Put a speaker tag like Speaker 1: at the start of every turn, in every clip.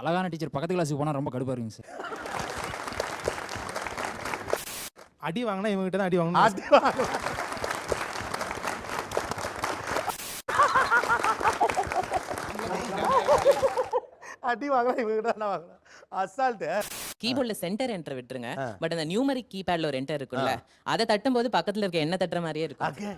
Speaker 1: அழகான டீச்சர். பக்கத்து கிளாஸுக்கு போனால் ரொம்ப கடுப்பாக இருக்குங்க சார்.
Speaker 2: அடி வாங்கினா இவங்க கிட்ட தான் அடி வாங்கணும்.
Speaker 3: அடி வாங்க. அடி வாங்கலாம் இவங்க கிட்ட தான் வாங்கலாம் அசால்ட்டு
Speaker 4: கீபோர்ட்ல சென்டர் என்டர் விட்டுருங்க. பட் அந்த நியூமரிக் கீபேட்ல ஒரு என்டர் இருக்கும்ல அதை தட்டும் போது பக்கத்துல இருக்க என்ன தட்டுற மாதிரியே இருக்கும்.
Speaker 3: அங்கே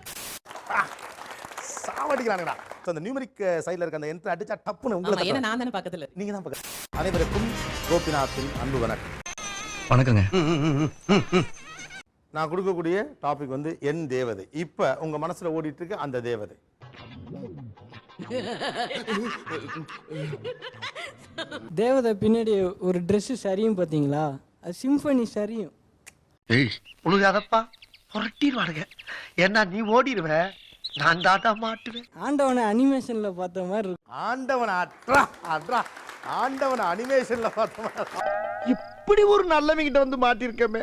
Speaker 3: சாவடிக்கிறானுடா ஸோ அந்த நியூமரிக் சைடில் இருக்க அந்த என்ட்ரு அடிச்சா டப்புன்னு உங்களை
Speaker 4: ஏன்னா நான் தானே பக்கத்துல இருக்கேன்.
Speaker 3: நீங்க தான் பக்கம் அனைவருக்கும் கோபிநாத்தின் அன்பு வணக்கம்.
Speaker 5: வணக்கங்க.
Speaker 3: நான் கொடுக்கக்கூடிய டாபிக் வந்து என் தேவதை. இப்போ உங்க மனசுல ஓடிட்டு இருக்கு அந்த தேவதை.
Speaker 6: தேவதை பின்னாடி ஒரு ட்ரெஸ்ஸு சரியும் பார்த்தீங்களா அது சிம்பனி சரியும்.
Speaker 7: ஏய் உழுகாதப்பா புரட்டிடுவானுங்க. ஏன்னா நீ ஓடிடுவ. நான் தாத்தா மாட்டுவேன்.
Speaker 6: ஆண்டவனை அனிமேஷனில் பார்த்த மாதிரி இருக்கும்
Speaker 3: ஆண்டவன் அட்ரா அட்ரா. ஆண்டவன் அனிமேஷன்ல பார்த்தோம்
Speaker 7: இப்படி ஒரு நல்லவங்கிட்ட வந்து மாட்டிருக்கமே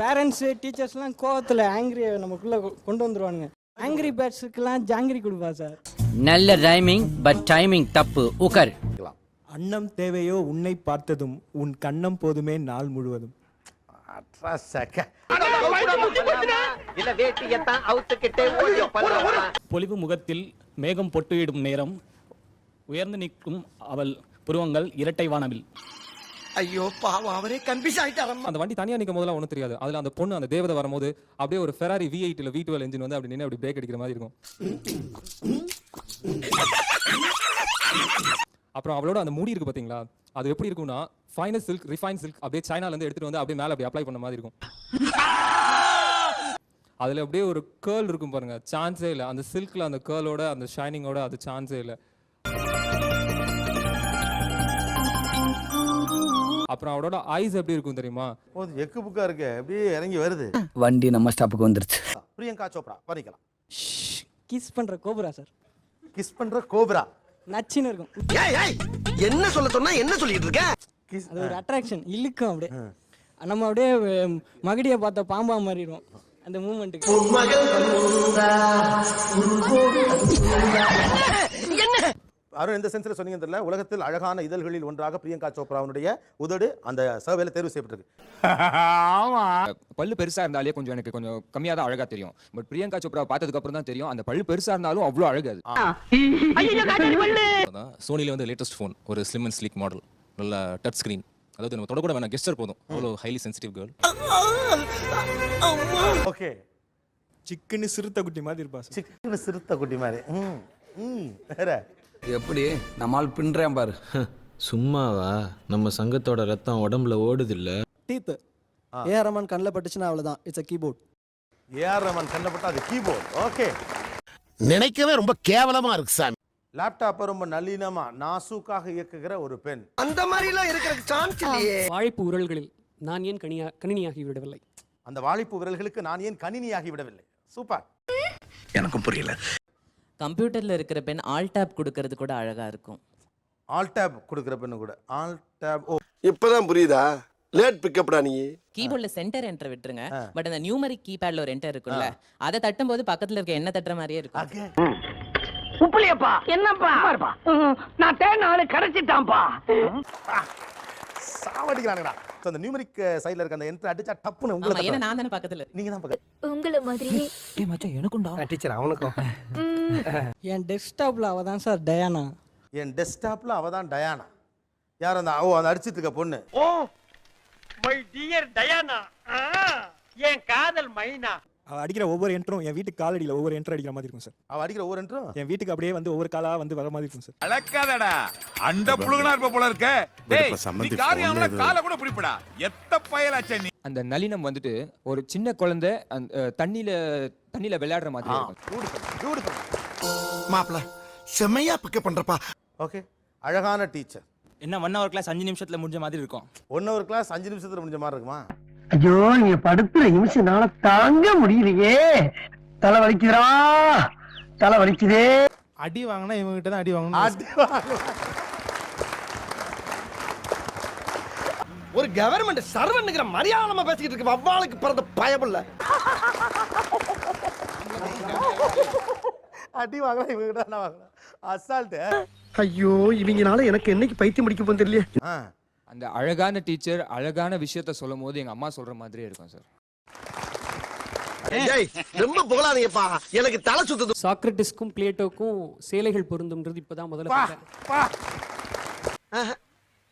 Speaker 6: பேரண்ட்ஸு டீச்சர்ஸ்லாம் கோவத்தில் ஆங்கிரியை நமக்குள்ளே கொண்டு வந்துருவானுங்க. ஆங்கிரி பேட்ஸுக்கெல்லாம் ஜாங்கிரி கொடுப்பா சார்.
Speaker 8: நல்ல ரைமிங் பட் டைமிங் தப்பு. உக்கர்.
Speaker 2: அன்னம் தேவையோ உன்னை பார்த்ததும் உன் கண்ணம் போதுமே நாள் முழுவதும்.
Speaker 3: அட்ரா சக்க
Speaker 7: இல்ல வேட்டியத்தான் அவுத்துக்கிட்டே ஓடி
Speaker 1: பொலிவு முகத்தில் மேகம் பொட்டுவிடும் நேரம். உயர்ந்து நிற்கும் அவள் புருவங்கள் இரட்டை வானவில்.
Speaker 7: ஐயோ பாவம் அவரே கன்ஃபியூஸ் ஆயிட்டாரம்மா.
Speaker 9: அந்த வண்டி தனியா நிற்கும் போதெல்லாம் ஒன்றும் தெரியாது. அதுல அந்த பொண்ணு அந்த தேவதை வரும்போது அப்படியே ஒரு ஃபெராரி வி எயிட் இல்லை வி டுவெல் இன்ஜின் வந்து அப்படி நின்று அப்படி பிரேக் அடிக்கிற மாதிரி இருக்கும். அப்புறம் அவளோட அந்த முடி இருக்கு பாத்தீங்களா? அது எப்படி இருக்கும்னா ஃபைனல் சில்க் ரிஃபைன் சில்க் அப்படியே சைனால இருந்து எடுத்துட்டு வந்து அப்படியே மேல அப்படி அப்ளை பண்ண மாதிரி இருக்கும். அதுல அப்படியே ஒரு கேர்ள் இருக்கும் பாருங்க. சான்ஸே இல்லை. அந்த சில்க்ல அந்த கேர்ளோட அந்த ஷைனிங்கோட அது சான்ஸே இல்லை. அப்புறம் அவளோட ஐஸ் எப்படி இருக்கும் தெரியுமா?
Speaker 3: போது எக்கு புக்கா இருக்கு. அப்படியே இறங்கி வருது.
Speaker 8: வண்டி நம்ம ஸ்டாப்புக்கு வந்துருச்சு.
Speaker 3: பிரியங்கா சோப்ரா பண்ணிக்கலாம்
Speaker 6: கிஸ் பண்ணுற கோபுரா சார்
Speaker 3: கிஸ் பண்ற கோப்ரா.
Speaker 6: நச்சுன்னு இருக்கும்.
Speaker 7: ஏய் ஏய் என்ன சொல்ல சொன்னா என்ன சொல்லிட்டு இருக்க?
Speaker 6: அது ஒரு அட்ராக்ஷன் இழுக்கும் அப்படியே. நம்ம அப்படியே மகடியை பார்த்த பாம்பா மாறிடுவோம். அந்த மூமெண்ட்டுக்கு
Speaker 3: அருண் எந்த சென்ஸ்ல சொன்னீங்க தெரியல. உலகத்தில் அழகான இதழ்களில் ஒன்றாக பிரியங்கா சோப்ராவுடைய உதடு அந்த சர்வேல தேர்வு செய்யப்பட்டிருக்கு.
Speaker 9: பல்லு பெருசா இருந்தாலே கொஞ்சம் எனக்கு கொஞ்சம் கம்மியா தான் அழகா தெரியும். பட் பிரியங்கா சோப்ரா பார்த்ததுக்கு அப்புறம் தான் தெரியும். அந்த பல்லு பெருசா இருந்தாலும் அவ்வளோ அழகு அது.
Speaker 5: சோனில வந்து லேட்டஸ்ட் ஃபோன் ஒரு ஸ்லிம் அண்ட் ஸ்லீக் மாடல் நல்ல டச் ஸ்கிரீன் அதாவது நம்ம தொட கூட வேணாம் கெஸ்டர் போதும். அவ்வளோ ஹைலி சென்சிட்டிவ் கேர்ள்
Speaker 3: ஓகே
Speaker 2: சிக்கன்னு சிறுத்தை குட்டி மாதிரி இருப்பா சார்
Speaker 3: சிக்கன சிறுத்தை குட்டி மாதிரி. ம் ம். வேற.
Speaker 8: எப்படி? நம்மால் பின்றேன் பாரு.
Speaker 5: சும்மாவா? நம்ம சங்கத்தோட ரத்தம் உடம்புல ஓடுது இல்ல
Speaker 2: டீத்து ஏஆர் ரமன் கண்ணில் பட்டுச்சுன்னா அவ்வளோதான் it's a keyboard
Speaker 3: AR Raman கண்ணப்பட்ட அது கீபோர்ட் ஓகே
Speaker 7: நினைக்கவே ரொம்ப கேவலமா இருக்கு சாமி.
Speaker 3: லேப்டாப்பை ரொம்ப நளினமா நாசூக்காக இயக்குகிற ஒரு பெண்.
Speaker 7: அந்த மாதிரி எல்லாம் இருக்கிறதுக்கு சான்ஸ் இல்லையே.
Speaker 6: வாழைப்பு உரல்களில் நான் ஏன் கனியா கணினியாகி விடவில்லை?
Speaker 3: அந்த வாலிப்பு விரல்களுக்கு நான் ஏன் கணினியாகி விடவில்லை? சூப்பர்
Speaker 7: எனக்கும் புரியல.
Speaker 4: கம்ப்யூட்டர்ல இருக்கிற பெண் ஆல் டேப் கொடுக்கறது கூட அழகா இருக்கும்.
Speaker 3: ஆல் டேப் கொடுக்குற பெண்ணு கூட. ஆல் டேப் ஓ.
Speaker 7: இப்பதான் புரியுதா? லேட் பிக்கப்டா நீ?
Speaker 4: கீபோர்ட்ல சென்டர் என்டர் விட்டுருங்க. பட் அந்த நியூமரிக் கீபேட்ல ஒரு என்டர் இருக்கும்ல அதை தட்டும் போது பக்கத்துல இருக்க என்ன தட்டுற மாதிரியே இருக்கும்.
Speaker 7: உப்புலியப்பா என்னப்பா? நான் தேன் ஆளு கிடைச்சிட்டான்ப்பா
Speaker 3: சாவடிக்கிறானுடா ஸோ அந்த நியூமரிக் சைடில் இருக்க அந்த என்ட்ரு அடிச்சா டப்புன்னு
Speaker 4: ஆமா
Speaker 3: உங்களை
Speaker 4: ஏன்னா நான் தானே பக்கத்துல. இருக்கேன்.
Speaker 3: நீங்க தான் பக்கம்
Speaker 10: உங்களை மாதிரியே
Speaker 7: டீச்சர் அவனுக்கும்.
Speaker 6: என் டெஸ்க்டாப்பில் அவள் தான் சார் டயானா.
Speaker 3: என் டெஸ்க்டாப்ல அவ தான் டயானா. யார் அந்த ஓ அந்த அடிச்சிட்டு இருக்க பொண்ணு?
Speaker 7: Oh my dear Diana. என் காதல் மைனா.
Speaker 2: அவள் அடிக்கிற ஒவ்வொரு என்ட்ரும் என் வீட்டுக்கு காலடியில் ஒவ்வொரு என்ட்ரு அடிக்கிற மாதிரி இருக்கும் சார்.
Speaker 3: அவ அடிக்கிற ஒவ்வொரு என்ட்ரும்
Speaker 2: என் வீட்டுக்கு அப்படியே வந்து ஒவ்வொரு காலா வந்து வர மாதிரி இருக்கும் சார்.
Speaker 11: அழக்காதடா. அண்ட புழுகனா இருப்ப போல இருக்க. டேய் நீ காரியம் கால கூட பிடிப்படா. எத்த பயலாச்சே நீ?
Speaker 9: அந்த நளினம் வந்துட்டு ஒரு சின்ன குழந்தை அந்த தண்ணியில தண்ணியில விளையாடுற மாதிரி இருக்கும்.
Speaker 7: மாப்பிள செம்மையா பிக்கப் பண்றப்பா.
Speaker 3: ஓகே அழகான டீச்சர்
Speaker 1: என்ன ஒன் ஹவர் கிளாஸ் அஞ்சு நிமிஷத்துல முடிஞ்ச மாதிரி இருக்கும்.
Speaker 3: ஒன் ஹவர் கிளாஸ் அஞ்சு நிமிஷத்துல முடிஞ்ச மாதிரி இருக்குமா?
Speaker 7: ஐயோ நீங்க படுத்துற நிமிஷம்னால தாங்க முடியலையே. தலை வலிக்குதுடா. தலை வலிக்குதே.
Speaker 2: அடி வாங்கினா இவங்க கிட்ட தான் அடி வாங்கணும்.
Speaker 7: ஒரு கவர்மெண்ட் சர்வன்னுங்கிற மரியாதை பேசிக்கிட்டு இருக்கு வவ்வாளுக்கு பிறந்த பயமில்ல
Speaker 3: அடி வாங்கலாம் இவங்க கிட்ட தான் வாங்கலாம் அசால்ட்
Speaker 7: ஐயோ இவங்கனால எனக்கு என்னைக்கு பைத்தியம் முடிக்க போகுது தெரியல
Speaker 9: அந்த அழகான டீச்சர் அழகான விஷயத்த சொல்லும் போது எங்க அம்மா சொல்ற மாதிரியே இருக்கும் சார்
Speaker 7: ரொம்ப புகழாதீங்கப்பா. எனக்கு தலை சுத்துது.
Speaker 6: சாக்ரட்டிஸ்க்கும் பிளேட்டோக்கும் சேலைகள் பொருந்தும்ன்றது இப்பதான் முதல்ல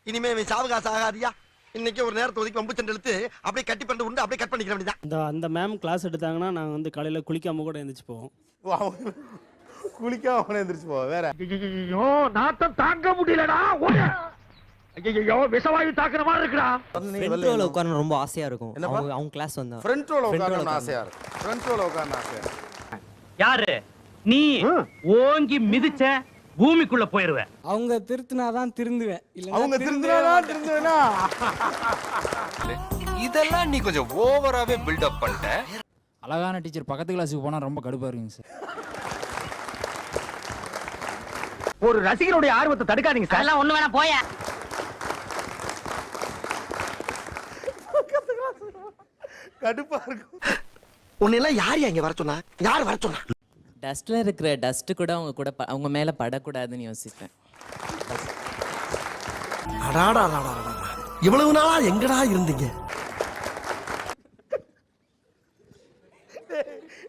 Speaker 7: இனிமே இவன் சாவகாசம் ஆகாதியா? இன்னைக்கு ஒரு நேரத்தை ஒதுக்கி வம்பு சண்டை இழுத்து அப்படியே கட்டி பண்ணிட்டு உண்டு அப்படியே கட் பண்ணிக்கிற வேண்டியதான்
Speaker 6: இந்த அந்த மேம் கிளாஸ் எடுத்தாங்கன்னா நாங்கள் வந்து காலையில் குளிக்காம கூட எழுந்திரிச்சு போவோம்.
Speaker 3: குளிக்காம அவனை எந்திரிச்சு போ வேற.
Speaker 7: நாத்தம் தாங்க முடியலடா. ஐயோ விஷவாயு தாக்குற மாதிரி இருக்குடா.
Speaker 6: உட்காரணும் ரொம்ப ஆசையா இருக்கும்.
Speaker 3: என்னப்பா?
Speaker 6: அவங்க கிளாஸ் வந்தா.
Speaker 3: ஃப்ரண்ட் ரோல உட்காரணும்னு ஆசையா இருக்கு. ஃப்ரண்ட் ரோல உட்காரணும் ஆசையா இருக்கு.
Speaker 7: யாரு? நீ ஓங்கி மிதிச்ச பூமிக்குள்ள போயிருவ
Speaker 6: அவங்க திருத்தினாதான் திருந்துவேன்.
Speaker 3: அவங்க திருந்துனா திருந்துனா
Speaker 9: இதெல்லாம் நீ கொஞ்சம் ஓவராவே பில்டப் பண்ணிட்ட.
Speaker 6: அழகான டீச்சர் பக்கத்து கிளாஸுக்கு போனா ரொம்ப கடுப்பா இருக்குங்க சார்.
Speaker 7: ஒரு ரசிகருடைய ஆர்வத்தை தடுக்காதீங்க சார்.
Speaker 8: அதெல்லாம் ஒண்ணு வேணா போய
Speaker 3: கடுப்பா இருக்கும்.
Speaker 7: உன்னெல்லாம் யார் அங்க வர சொன்னா? யார் வர சொன்னா?
Speaker 4: டஸ்ட்ல இருக்கிற டஸ்ட் கூட அவங்க கூட ப- அவங்க மேல படக்கூடாதுன்னு யோசிப்பேன்.
Speaker 7: அடாடா இவ்வளவு நாளா எங்கடா இருந்தீங்க?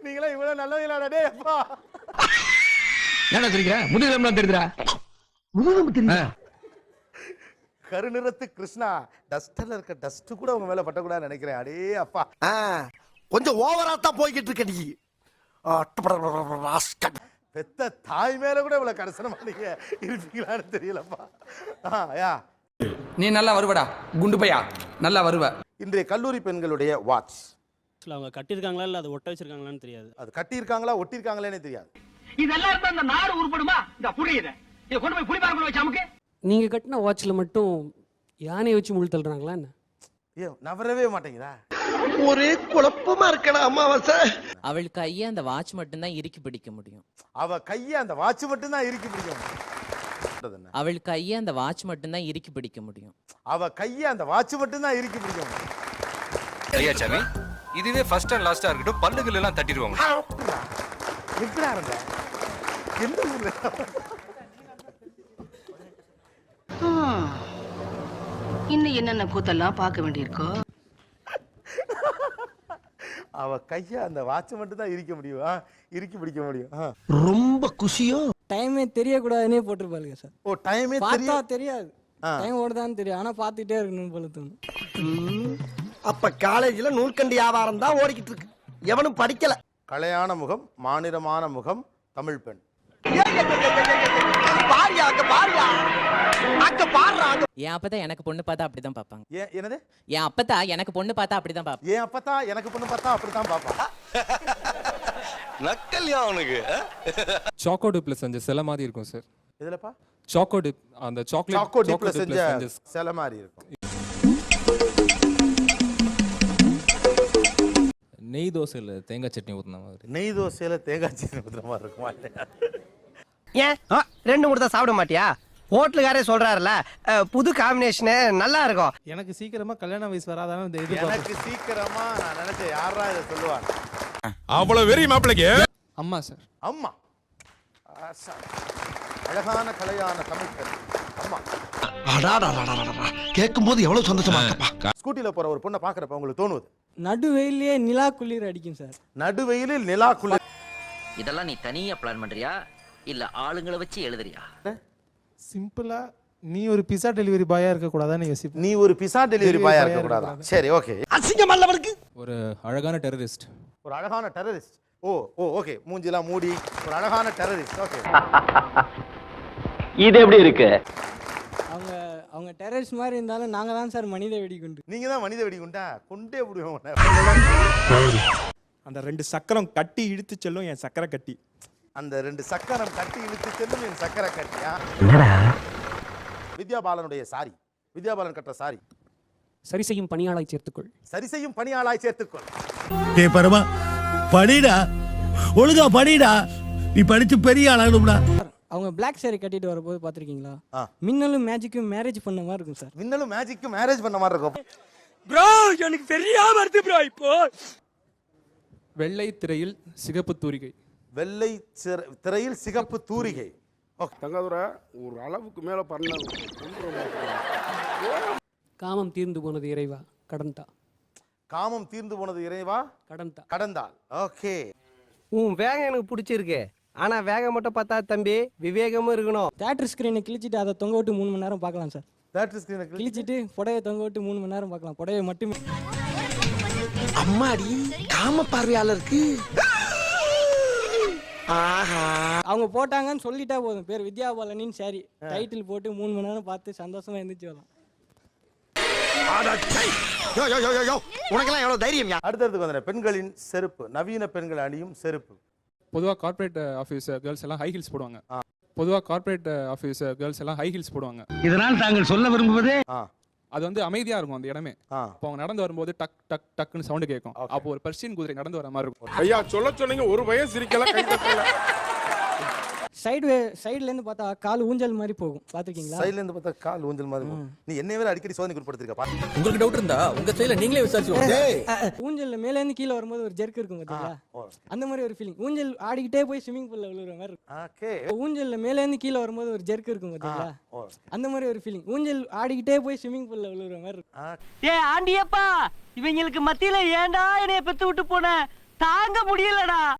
Speaker 3: நீங்களா இவ்வளவு நல்லவங்களாடா டேய் அப்பா.
Speaker 9: என்ன தெரியுற முதுகெலும்புலாம் தெரியுதுடா.
Speaker 7: முதுகும் தெரியுமா
Speaker 3: கருநிறத்து கிருஷ்ணா. டஸ்ட்ல இருக்க டஸ்ட் கூட உங்க மேல பட்டக்கூடாதுன்னு நினைக்கிறேன். அடே அப்பா.
Speaker 7: கொஞ்சம் ஓவரா தான் போய்கிட்டு இருக்க நீ.
Speaker 3: பெத்த தாய் மேல கூட இவ்வளவு கடைசனமா நீங்க இருப்பீங்களான்னு தெரியலப்பா. ஆ, யா.
Speaker 10: நீ நல்லா வருவடா. குண்டு பையா. நல்லா வருவ.
Speaker 3: இன்றைய கல்லூரி பெண்களுடைய வாட்ச்
Speaker 6: அவங்க கட்டியிருக்காங்களா இல்லை அதை ஒட்ட வச்சிருக்காங்களான்னு தெரியாது.
Speaker 3: அது கட்டியிருக்காங்களா ஒட்டியிருக்காங்களேனே தெரியாது.
Speaker 7: இதெல்லாம் இருந்தா இந்த நாடு உருப்படுமா? இந்த புரியுது. இதை கொண்டு போய் புலிபாரக்குள்ள வச்சு அமுக்கு.
Speaker 6: நீங்க கட்டின வாட்ச்ல மட்டும் யானையை வச்சு முள் தள்ளுறாங்களா என்ன?
Speaker 3: ஏ நவரவே மாட்டேங்குதா?
Speaker 7: ஒரே குழப்பமா இருக்கடா அம்மாவாசை
Speaker 4: அவள் கையை அந்த வாட்ச் மட்டும்தான் இறுக்கி பிடிக்க முடியும்.
Speaker 3: அவ கைய அந்த வாட்ச் மட்டும் தான் இறுக்கி பிடிக்கும் சொல்றது என்ன?
Speaker 4: அவள் கையை அந்த வாட்ச் மட்டும்தான் இறுக்கி பிடிக்க முடியும்.
Speaker 3: அவ கைய அந்த வாட்ச் மட்டும் தான் இறுக்கி பிடிக்கும்
Speaker 9: ஐயா சாமி? இதுவே ஃபர்ஸ்ட் அண்ட் லாஸ்டா இருக்கட்டும். பல்லுகள் எல்லாம் தட்டிடுவாங்க.
Speaker 3: எப்படா இருந்த? எந்த ஊர்ல
Speaker 8: இன்னும் என்னென்ன கூத்தெல்லாம் பார்க்க வேண்டியிருக்கோ
Speaker 3: அவ கைய அந்த வாட்ச் மட்டும் தான் இறுக்க முடியும் இறுக்கி பிடிக்க முடியும்.
Speaker 7: ரொம்ப குஷியோ
Speaker 6: டைமே தெரியக்கூடாதுன்னே போட்டிருப்பாளுங்க சார்
Speaker 3: ஓ டைமே
Speaker 6: பார்த்தா தெரியாது. டைம் ஓடுதான்னு தெரியும் ஆனா பார்த்துட்டே இருக்கணும் போல தோணும்
Speaker 7: அப்ப காலேஜ்ல நூல்கண்டி வியாபாரம் தான் ஓடிக்கிட்டு இருக்கு எவனும் படிக்கல
Speaker 3: கலையான முகம் மாநிலமான முகம் தமிழ் பெண்
Speaker 7: பாரியா அங்க பாரியா. அங்க பாடுறா அங்க.
Speaker 4: என் அப்பதா எனக்கு பொண்ணு பார்த்தா அப்படிதான் பார்ப்பாங்க.
Speaker 3: ஏன் என்னது?
Speaker 4: என் அப்பத்தா எனக்கு பொண்ணு பார்த்தா அப்படிதான் பார்ப்பாங்க.
Speaker 3: ஏன் அப்பதான் எனக்கு பொண்ணு பார்த்தா அப்படித்தான் பாப்பா
Speaker 7: நக்கல்யா அவனுக்கு.
Speaker 9: சாக்கோ டிப்ல செஞ்ச சில மாதிரி இருக்கும் சார்
Speaker 3: இதுலப்பா
Speaker 9: சாக்கோ டிப் அந்த சாக்லேட்
Speaker 3: சாக்கோ டிப்ல செஞ்ச சில மாதிரி இருக்கும்.
Speaker 5: நெய் தோசையில் தேங்காய் சட்னி ஊற்றின மாதிரி.
Speaker 3: நெய் தோசையில தேங்காய் சட்னி ஊத்துற மாதிரி இருக்குமா இல்லையா?
Speaker 7: ஏன்? ரெண்டு மூணு தான் சாப்பிட மாட்டியா? ஹோட்டலுக்காரே சொல்றாருல புது காம்பினேஷனு நல்லா இருக்கும்.
Speaker 2: எனக்கு சீக்கிரமா கல்யாண வயசு வராதான்னு இந்த
Speaker 3: எனக்கு சீக்கிரமா நான் நினைச்சேன் யாரா இதை சொல்லுவாங்க
Speaker 11: அவ்வளவு வெறி மாப்பிளைக்கு?
Speaker 9: அம்மா சார்.
Speaker 3: அம்மா. ஆசா. அழகான கலையான தமிழ் பெண் அம்மா.
Speaker 7: கேட்கும் போது எவ்வளவு சந்தோஷமா இருக்கப்பா.
Speaker 3: ஸ்கூட்டில போற ஒரு பொண்ணை பாக்குறப்ப உங்களுக்கு தோணுது?
Speaker 6: நடு வெயிலே நிலா குளிர் அடிக்கும் சார்.
Speaker 3: நடுவெயிலில் நிலா குளிர்.
Speaker 8: இதெல்லாம் நீ தனியா பிளான் பண்றியா இல்ல ஆளுங்களை வச்சு எழுதுறியா?
Speaker 2: சிம்பிளா நீ ஒரு பிஸா டெலிவரி பாயா இருக்க கூடாதான்னு யோசிப்பேன்
Speaker 3: நீ ஒரு பிசா டெலிவரி
Speaker 2: Delivery
Speaker 3: பாயா இருக்க கூடாதா
Speaker 2: இருக்கக்கூடாது.
Speaker 3: சரி ஓகே
Speaker 7: அசிங்கம் அல்லவனுக்கு
Speaker 5: ஒரு அழகான டெரரிஸ்ட்
Speaker 3: ஒரு அழகான டெரரிஸ்ட் ஓ ஓ ஓகே மூஞ்சிலாம் மூடி ஒரு அழகான டெரரிஸ்ட் ஓகே
Speaker 8: இது எப்படி இருக்கு?
Speaker 6: அவங்க அவங்க டெரரிஸ்ட் மாதிரி இருந்தாலும் நாங்க தான் சார் மனித வெடிகுண்டு.
Speaker 3: நீங்க தான் மனித வெடிகுண்டா? கொண்டே விடுவோம்.
Speaker 2: அந்த ரெண்டு சக்கரம் கட்டி இழுத்து செல்லும் என் சக்கரை கட்டி
Speaker 3: அந்த ரெண்டு சக்கரம் கட்டி இழுத்து செல்லும் என் சக்கரை கட்டியா? வித்யாபாலனுடைய சாரி. வித்யாபாலன் கட்ட சாரி.
Speaker 6: சரி செய்யும் பணியாளை சேர்த்துக்கொள்.
Speaker 3: சரி செய்யும் பணியாளாய் சேர்த்துக்கொள்.
Speaker 7: டே பரமா படிடா. ஒழுங்கா படிடா. நீ படிச்சு பெரிய ஆளாகணும்டா
Speaker 6: அவங்க பிளாக் saree கட்டிட்டு வரும்போது பார்த்துருக்கீங்களா?
Speaker 3: ஆ.
Speaker 6: மின்னலும் மேஜிக்கும் மேரேஜ் பண்ண மாதிரி இருக்கும் சார்.
Speaker 3: மின்னலும் மேஜிக்கு மேரேஜ் பண்ண மாதிரி இருக்கும்.
Speaker 6: ப்ரோ எனக்கு தெரியாம வருது ப்ரோ இப்போ.
Speaker 9: வெள்ளை திரையில் சிகப்பு தூரிகை.
Speaker 3: வெள்ளை சிற- திரையில் சிகப்பு தூரிகை.
Speaker 12: தங்காதுரை ஒரு அளவுக்கு மேல பண்ண
Speaker 6: காமம் தீர்ந்து போனது இறைவா கடன்தா
Speaker 3: காமம் தீர்ந்து போனது இறைவா?
Speaker 6: கடன்தா
Speaker 3: கடந்தால் ஓகே.
Speaker 13: உன் வேகம் எனக்கு பிடிச்சிருக்கு. ஆனா வேகம் மட்டும் பார்த்தா தம்பி விவேகமும் இருக்கணும்.
Speaker 6: தேட்டர் ஸ்க்ரீனை கிழிச்சிட்டு அதை தொங்க விட்டு மூணு மணி நேரம் பார்க்கலாம் சார்.
Speaker 3: தேட்டர் ஸ்கிரீனை
Speaker 6: கிழிச்சிட்டு? புடவையை தொங்க விட்டு மூணு மணி நேரம் பார்க்கலாம். புடவை மட்டுமே.
Speaker 13: அம்மாடி காம பார்வையாளருக்கு
Speaker 6: அவங்க போட்டாங்கன்னு சொல்லிட்டா போதும். பேர் வித்யா பாலனின்னு சரி. டைட்டில் போட்டு மூணு மணி நேரம் பார்த்து சந்தோஷமா எந்திரிச்சு வரலாம்.
Speaker 13: உனக்கெல்லாம் எவ்வளவு தைரியம்
Speaker 3: அடுத்ததுக்கு வந்துடுறேன். பெண்களின் செருப்பு. நவீன பெண்கள் அணியும் செருப்பு.
Speaker 14: பொதுவாக கார்ப்பரேட் ஆஃபீஸ் கேர்ள்ஸ் எல்லாம் ஹை ஹீல்ஸ் போடுவாங்க. பொதுவாக கார்ப்பரேட் ஆஃபீஸ் கேர்ள்ஸ் எல்லாம் ஹை ஹீல்ஸ் போடுவாங்க.
Speaker 13: இதனால் தாங்கள் சொல்ல விரும்புவது
Speaker 14: அது வந்து அமைதியா இருக்கும் அந்த இடமே.
Speaker 3: ஆ.
Speaker 14: இப்போ அவங்க நடந்து வரும்போது டக் டக் டக்குன்னு சவுண்டு கேட்கும் அப்போ ஒரு பர்ஷியன் குதிரை நடந்து வர மாதிரி இருக்கும்.
Speaker 12: ஐயா சொல்ல சொன்னீங்க ஒரு கை தட்டல.
Speaker 6: சைடு சைடுலேருந்து பார்த்தா கால் ஊஞ்சல் மாதிரி போகும். பார்த்துருக்கீங்களா?
Speaker 3: சைடுல இருந்து பார்த்தா கால் ஊஞ்சல் மாதிரி போகும். நீ என்னை வேற அடிக்கடி சோதனைக்கு உட்படுத்திருக்க
Speaker 1: உங்களுக்கு டவுட் இருந்தா உங்க சைடுல நீங்களே விசாரிச்சு
Speaker 6: ஊஞ்சல்ல மேலேருந்து கீழே வரும்போது ஒரு ஜெர்க் இருக்கும் பார்த்தீங்களா அந்த மாதிரி ஒரு ஃபீலிங் ஊஞ்சல் ஆடிக்கிட்டே போய் ஸ்விமிங் பூல்ல விழுற மாதிரி இருக்கும்.
Speaker 3: ஓகே
Speaker 6: ஊஞ்சல்ல மேலேருந்து கீழே வரும்போது ஒரு ஜெர்க் இருக்கும் பார்த்தீங்களா அந்த மாதிரி ஒரு ஃபீலிங் ஊஞ்சல் ஆடிக்கிட்டே போய் ஸ்விமிங் பூல்ல விழுற மாதிரி இருக்கும்.
Speaker 13: ஏ ஆண்டியப்பா இவங்களுக்கு மத்தியில ஏன்டா என்னைய பெத்து விட்டு போன? தாங்க முடியலடா.